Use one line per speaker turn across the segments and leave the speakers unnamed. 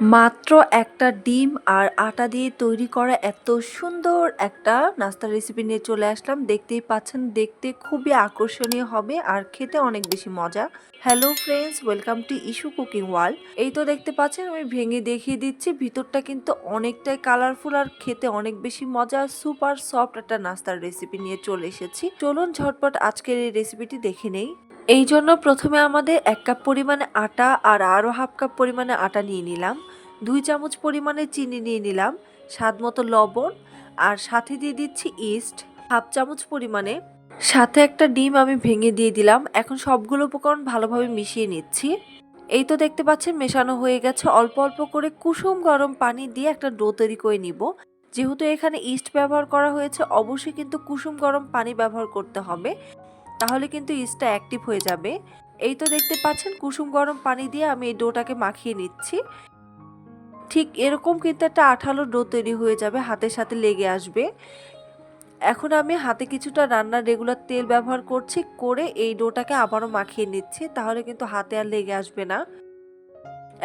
মাত্র একটা ডিম আর আটা দিয়ে তৈরি করা এত সুন্দর একটা নাস্তার রেসিপি নিয়ে চলে আসলাম। দেখতেই পাচ্ছেন, দেখতে খুবই আকর্ষণীয় হবে আর খেতে অনেক বেশি মজা। Hello friends welcome to issue cooking world এই তো দেখতে পাচ্ছেন, আমি ভেঙে দেখিয়ে দিচ্ছি। ভিতরটা কিন্তু অনেকটাই কালারফুল আর খেতে অনেক বেশি মজা। সুপার সফট একটা নাস্তার রেসিপি নিয়ে চলে এসেছি। চলুন ঝটপট আজকের এই রেসিপিটি দেখে নেই। এই জন্য প্রথমে আমাদের এক কাপ পরিমাণে আটা আর আরও হাফ কাপ পরিমাণে আটা নিয়ে নিলাম। দুই চামচ পরিমাণে চিনি নিয়ে নিলাম, স্বাদ মতো লবণ আর সাথে দিয়ে দিচ্ছি ইস্ট, হাফ চামচ পরিমাণে। সাথে একটা ডিম আমি ভেঙে দিয়ে দিলাম। এখন সবগুলো উপকরণ ভালোভাবে মিশিয়ে নিচ্ছি। এই তো দেখতে পাচ্ছেন মেশানো হয়ে গেছে। অল্প অল্প করে কুসুম গরম পানি দিয়ে একটা ডো তৈরি করে নিব। যেহেতু এখানে ইস্ট ব্যবহার করা হয়েছে, অবশ্যই কিন্তু কুসুম গরম পানি ব্যবহার করতে হবে। তাহলে কিন্তু ইস্টটা অ্যাক্টিভ হয়ে যাবে। এই তো দেখতে পাচ্ছেন, কুসুম গরম পানি দিয়ে আমি এই ডোটাকে মাখিয়ে নিচ্ছি। ঠিক এরকম কিন্তু একটা আঠালো ডো তৈরি হয়ে যাবে, হাতের সাথে লেগে আসবে। এখন আমি হাতে কিছুটা রান্নার রেগুলার তেল ব্যবহার করছি, করে এই ডোটাকে আবারও মাখিয়ে নিচ্ছি, তাহলে কিন্তু হাতে আর লেগে আসবে না।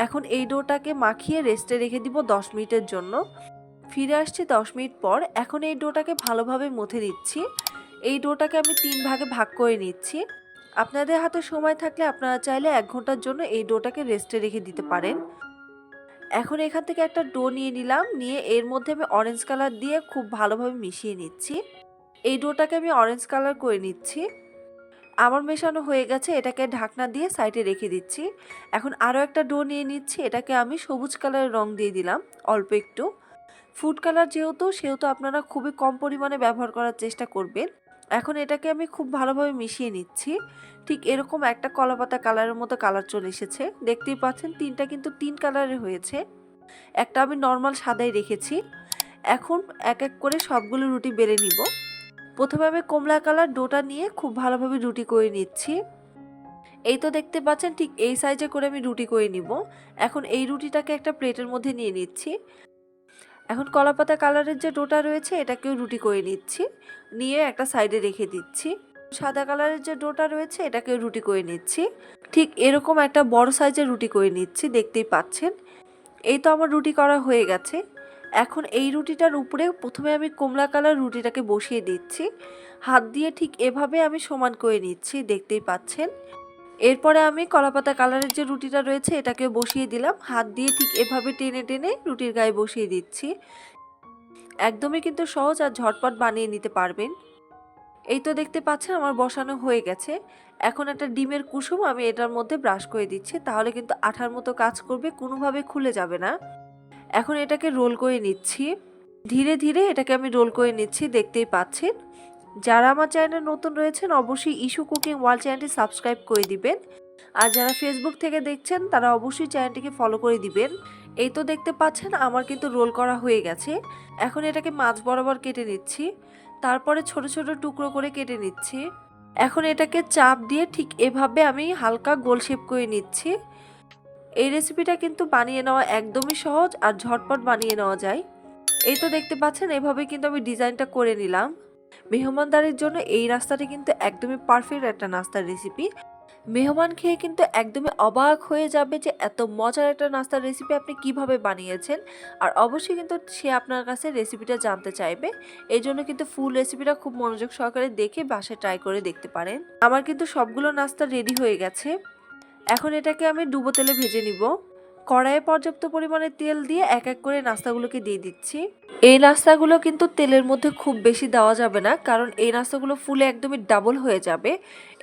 এখন এই ডোটাকে মাখিয়ে রেস্টে রেখে দিব দশ মিনিটের জন্য। ফিরে আসছি দশ মিনিট পর, এখন এই ডোটাকে ভালোভাবে মথে নিচ্ছি। এই ডোটাকে আমি তিন ভাগে ভাগ করে নিচ্ছি। আপনাদের হাতে সময় থাকলে আপনারা চাইলে এক ঘণ্টার জন্য এই ডোটাকে রেস্টে রেখে দিতে পারেন। এখন এখান থেকে একটা ডো নিয়ে নিলাম, নিয়ে এর মধ্যে আমি অরেঞ্জ কালার দিয়ে খুব ভালোভাবে মিশিয়ে নিচ্ছি। এই ডোটাকে আমি অরেঞ্জ কালার করে নিচ্ছি। আমার মেশানো হয়ে গেছে, এটাকে ঢাকনা দিয়ে সাইডে রেখে দিচ্ছি। এখন আরও একটা ডো নিয়ে নিচ্ছি, এটাকে আমি সবুজ কালারের রং দিয়ে দিলাম, অল্প একটু। ফুড কালার যেহেতু, সেহেতু আপনারা খুবই কম পরিমাণে ব্যবহার করার চেষ্টা করবেন। এখন এটাকে আমি খুব ভালোভাবে মিশিয়ে নিচ্ছি। ঠিক এরকম একটা কলাপাতা কালারের মতো কালার চলে এসেছে। দেখতেই পাচ্ছেন তিনটা কিন্তু তিন কালারের হয়েছে। একটা আমি নর্মাল সাদাই রেখেছি। এখন এক এক করে সবগুলো রুটি বেড়ে নিব। প্রথমে আমি কমলা কালার ডোটা নিয়ে খুব ভালোভাবে রুটি করে নিচ্ছি। এই তো দেখতে পাচ্ছেন ঠিক এই সাইজে করে আমি রুটি করে নিব। এখন এই রুটিটাকে একটা প্লেটের মধ্যে নিয়ে নিচ্ছি। এখন কলাপাতা কালারের যে ডোটা রয়েছে, এটাকেও রুটি করে নিচ্ছি। নিয়ে একটা সাইডে রেখে দিচ্ছি। সাদা কালারের যে ডোটা রয়েছে, এটাকেও রুটি করে নিচ্ছি। ঠিক এরকম একটা বড় সাইজের রুটি করে নিচ্ছি, দেখতেই পাচ্ছেন। এই তো আমার রুটি করা হয়ে গেছে। এখন এই রুটিটার উপরে প্রথমে আমি কমলা কালার রুটিটাকে বসিয়ে দিচ্ছি। হাত দিয়ে ঠিক এভাবে আমি সমান করে নিচ্ছি, দেখতেই পাচ্ছেন। এরপরে আমি কলাপাতা কালারের যে রুটিটা রয়েছে এটাকে বসিয়ে দিলাম। হাত দিয়ে ঠিক এভাবে টেনে টেনে রুটির গায়ে বসিয়ে দিচ্ছি। একদমই কিন্তু সহজ আর ঝটপট বানিয়ে নিতে পারবেন। এই তো দেখতে পাচ্ছেন আমার বসানো হয়ে গেছে। এখন একটা ডিমের কুসুম আমি এটার মধ্যে ব্রাশ করে দিচ্ছি। তাহলে কিন্তু আঠার মতো কাজ করবে, কোনোভাবে খুলে যাবে না। এখন এটাকে রোল করে নিচ্ছি। ধীরে ধীরে এটাকে আমি রোল করে নিচ্ছি, দেখতেই পাচ্ছেন। যারা আমার চ্যানেলে নতুন রয়েছেন, অবশ্যই ইস্যু কুকিং ওয়ার্ল্ড চ্যানেলটি সাবস্ক্রাইব করে দিবেন। আর যারা ফেসবুক থেকে দেখছেন, তারা অবশ্যই চ্যানেলটিকে ফলো করে দিবেন। এই তো দেখতে পাচ্ছেন, আমার কিন্তু রোল করা হয়ে গেছে। এখন এটাকে মাছ বরাবর কেটে নিচ্ছি। তারপরে ছোট ছোট টুকরো করে কেটে নিচ্ছি। এখন এটাকে চাপ দিয়ে ঠিক এভাবে আমি হালকা গোল শেপ করে নিচ্ছি। এই রেসিপিটা কিন্তু বানিয়ে নেওয়া একদমই সহজ আর ঝটপট বানিয়ে নেওয়া যায়। এই তো দেখতে পাচ্ছেন, এভাবে কিন্তু আমি ডিজাইনটা করে নিলাম। মেহমানদারির জন্য এই রাস্তাটি কিন্তু একদমই পারফেক্ট একটা নাস্তার রেসিপি মেহমান খেয়ে কিন্তু একদমই অবাক হয়ে যাবে যে এত মজার একটা নাস্তার রেসিপি আপনি কীভাবে বানিয়েছেন। আর অবশ্যই কিন্তু সে আপনার কাছে রেসিপিটা জানতে চাইবে। এই জন্য কিন্তু ফুল রেসিপিটা খুব মনোযোগ সহকারে দেখে বাসায় ট্রাই করে দেখতে পারেন। আমার কিন্তু সবগুলো নাস্তা রেডি হয়ে গেছে। এখন এটাকে আমি ডুবো তেলে ভেজে নিব। কড়াইয়ে পর্যাপ্ত পরিমাণে তেল দিয়ে এক এক করে নাস্তাগুলোকে দিয়ে দিচ্ছি। এই নাস্তাগুলো কিন্তু তেলের মধ্যে খুব বেশি দেওয়া যাবে না, কারণ এই নাস্তাগুলো ফুলে একদমই ডাবল হয়ে যাবে।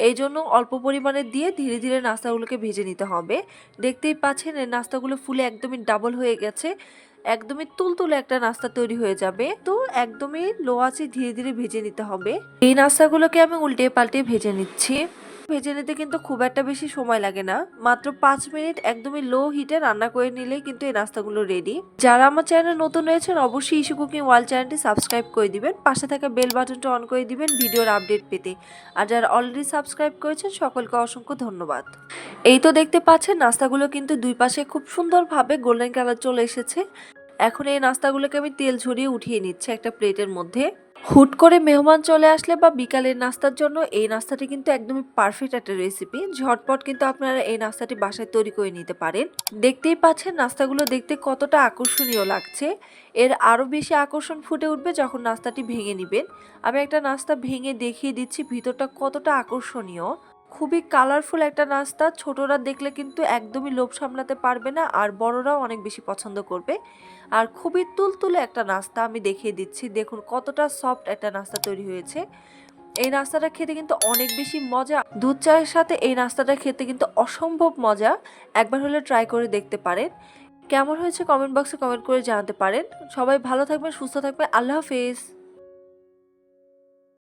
এই জন্য অল্প পরিমাণে দিয়ে ধীরে ধীরে নাস্তাগুলোকে ভেজে নিতে হবে। দেখতেই পাচ্ছেন, এই নাস্তাগুলো ফুলে একদমই ডাবল হয়ে গেছে। একদমই তুলতুলে একটা নাস্তা তৈরি হয়ে যাবে। তো একদমই লো আছে ধীরে ধীরে ভেজে নিতে হবে। এই নাস্তাগুলোকে আমি উল্টে পাল্টে ভেজে নিচ্ছি। ভেজে নিতে কিন্তু খুব একটা বেশি সময় লাগে না। মাত্র পাঁচ মিনিট একদমই লো হিটে রান্না করে নিলেই কিন্তু এই নাস্তাগুলো রেডি যারা আমার চ্যানেল নতুন রয়েছেন, অবশ্যই ইস্যু কুকিং ওয়ার্ল্ড চ্যানেলটি সাবস্ক্রাইব করে দিবেন। পাশে থাকা বেল বাটনটা অন করে দিবেন ভিডিওর আপডেট পেতে। আর যারা অলরেডি সাবস্ক্রাইব করেছেন, সকলকে অসংখ্য ধন্যবাদ। এই তো দেখতে পাচ্ছেন, নাস্তাগুলো কিন্তু দুই পাশে খুব সুন্দরভাবে গোল্ডেন কালার চলে এসেছে। এখন এই নাস্তাগুলোকে আমি তেল ঝরিয়ে উঠিয়ে নিচ্ছি একটা প্লেটের মধ্যে। হুট করে মেহমান চলে আসলে বা বিকালের নাস্তার জন্য এই নাস্তাটি কিন্তু একদমই পারফেক্ট একটা রেসিপি ঝটপট কিন্তু আপনারা এই নাস্তাটি বাসায় তৈরি করে নিতে পারেন। দেখতেই পাচ্ছেন নাস্তাগুলো দেখতে কতটা আকর্ষণীয় লাগছে। এর আরও বেশি আকর্ষণ ফুটে উঠবে যখন নাস্তাটি ভেঙে নেবেন। আমি একটা নাস্তা ভেঙে দেখিয়ে দিচ্ছি, ভিতরটা কতটা আকর্ষণীয়। খুবই কালারফুল একটা নাস্তা। ছোটরা দেখলে কিন্তু একদমই লোভ সামলাতে পারবে না, আর বড়রাও অনেক বেশি পছন্দ করবে। আর খুবই তুলতুলে একটা নাস্তা আমি দেখিয়ে দিচ্ছি। দেখুন কতটা সফট একটা নাস্তা তৈরি হয়েছে। এই নাস্তাটা খেতে কিন্তু অনেক বেশি মজা। দুধ চায়ের সাথে এই নাস্তাটা খেতে কিন্তু অসম্ভব মজা। একবার হলে ট্রাই করে দেখতে পারেন। কেমন হয়েছে কমেন্ট বক্সে কমেন্ট করে জানাতে পারেন। সবাই ভালো থাকবেন, সুস্থ থাকবেন। আল্লাহ হাফেজ।